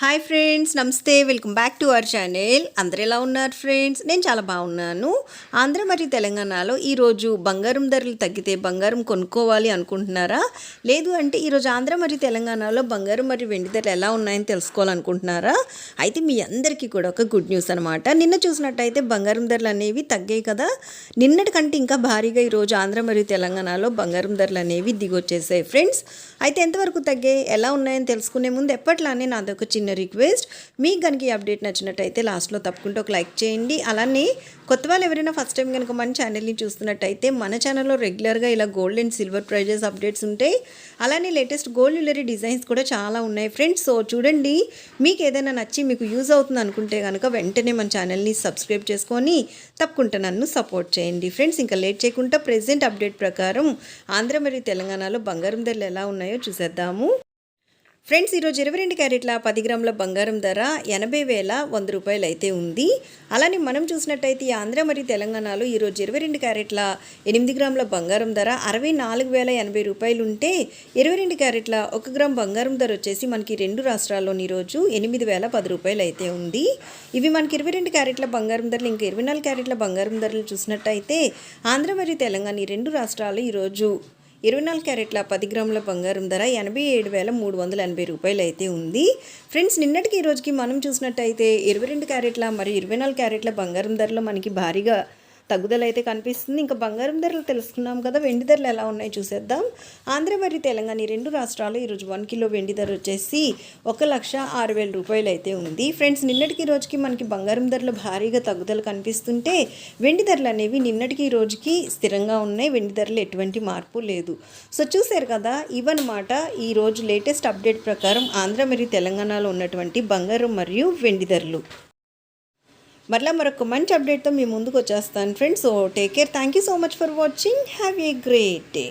Hi friends నమస్తే. Welcome back to our channel అందరు ఎలా ఉన్నారు ఫ్రెండ్స్ నేను చాలా బాగున్నాను. ఆంధ్ర మరియు తెలంగాణలో ఈరోజు బంగారం ధరలు తగ్గితే బంగారం కొనుక్కోవాలి అనుకుంటున్నారా? లేదు అంటే ఈరోజు ఆంధ్ర మరియు తెలంగాణలో బంగారం మరియు వెండి ధరలు ఎలా ఉన్నాయని తెలుసుకోవాలనుకుంటున్నారా? అయితే మీ అందరికీ కూడా ఒక గుడ్ న్యూస్ అనమాట నిన్న చూసినట్టయితే బంగారం ధరలు అనేవి తగ్గాయి కదా? నిన్నటి కంటే ఇంకా భారీగా ఈరోజు ఆంధ్ర మరియు తెలంగాణలో బంగారం ధరలు అనేవి దిగొచ్చేసాయి ఫ్రెండ్స్ అయితే ఎంతవరకు తగ్గాయి? ఎలా ఉన్నాయని తెలుసుకునే ముందు ఎప్పట్లానే నాదొక చిన్న రిక్వెస్ట్. మీకు కనుక ఈ అప్డేట్ నచ్చినట్టయితే లాస్ట్లో తప్పకుండా ఒక లైక్ చేయండి. అలానే కొత్త వాళ్ళు ఎవరైనా ఫస్ట్ టైం కనుక మన ఛానల్ని చూస్తున్నట్టయితే మన ఛానల్లో రెగ్యులర్గా ఇలా gold and silver prizes updates ఉంటాయి. అలానే లేటెస్ట్ గోల్డ్ జ్యువెలరీ డిజైన్స్ కూడా చాలా ఉన్నాయి ఫ్రెండ్స్. సో చూడండి మీకు ఏదైనా నచ్చి మీకు యూజ్ అవుతుంది అనుకుంటే కనుక వెంటనే మన ఛానల్ని సబ్స్క్రైబ్ చేసుకొని తప్పకుండా నన్ను సపోర్ట్ చేయండి ఫ్రెండ్స్. ఇంకా లేట్ చేయకుండా ప్రెసెంట్ అప్డేట్ ప్రకారం ఆంధ్ర మరియు తెలంగాణలో బంగారం ధరలు ఎలా ఉన్నాయో చూసేద్దాము. ఫ్రెండ్స్ ఈరోజు ఇరవై రెండు క్యారెట్ల పది గ్రాముల బంగారం ధర ఎనభై వేల వంద రూపాయలు అయితే ఉంది. అలానే మనం చూసినట్టయితే ఈ ఆంధ్ర మరియు తెలంగాణలో ఈరోజు ఇరవై రెండు క్యారెట్ల ఎనిమిది గ్రాముల బంగారం ధర అరవై నాలుగు వేల ఎనభై రూపాయలు ఉంటే ఇరవై రెండు క్యారెట్ల ఒక గ్రామ్ బంగారం ధర వచ్చేసి మనకి రెండు రాష్ట్రాల్లోని ఈరోజు ఎనిమిది వేల పది రూపాయలు అయితే ఉంది. ఇవి మనకి ఇరవై రెండు క్యారెట్ల బంగారం ధరలు ఇంకా ఇరవై నాలుగు క్యారెట్ల బంగారం ధరలు చూసినట్టయితే ఆంధ్ర మరియు తెలంగాణ ఈ రెండు రాష్ట్రాలు ఈరోజు ఇరవై నాలుగు క్యారెట్ల పది గ్రాముల బంగారం ధర ఎనభై ఏడు వేల మూడు వందల ఎనభై రూపాయలు అయితే ఉంది. ఫ్రెండ్స్ నిన్నటికి ఈ రోజుకి మనం చూసినట్టయితే ఇరవై రెండు క్యారెట్ల మరియు ఇరవై నాలుగు క్యారెట్ల బంగారం ధరలో మనకి భారీగా తగ్గుదల అయితే కనిపిస్తుంది. ఇంకా బంగారం ధరలు తెలుసుకున్నాం కదా వెండి ధరలు ఎలా ఉన్నాయి చూసేద్దాం. ఆంధ్ర మరియు తెలంగాణ ఈ రెండు రాష్ట్రాలు ఈరోజు వన్ కిలో వెండి ధర వచ్చేసి ఒక లక్ష ఆరు వేల రూపాయలు అయితే ఉంది. ఫ్రెండ్స్ నిన్నటికి ఈ రోజుకి మనకి బంగారం ధరలు భారీగా తగ్గుదల కనిపిస్తుంటే వెండి ధరలు అనేవి నిన్నటికి ఈ రోజుకి స్థిరంగా ఉన్నాయి. వెండి ధరలు ఎటువంటి మార్పు లేదు. సో చూశారు కదా ఇవన్నమాట ఈ రోజు లేటెస్ట్ అప్డేట్ ప్రకారం ఆంధ్ర మరియు తెలంగాణలో ఉన్నటువంటి బంగారం మరియు వెండి ధరలు. మరలా మరొక మంచి అప్డేట్తో మీ ముందుకు వచ్చేస్తాను. Friends so take care thank you so much for watching have a great day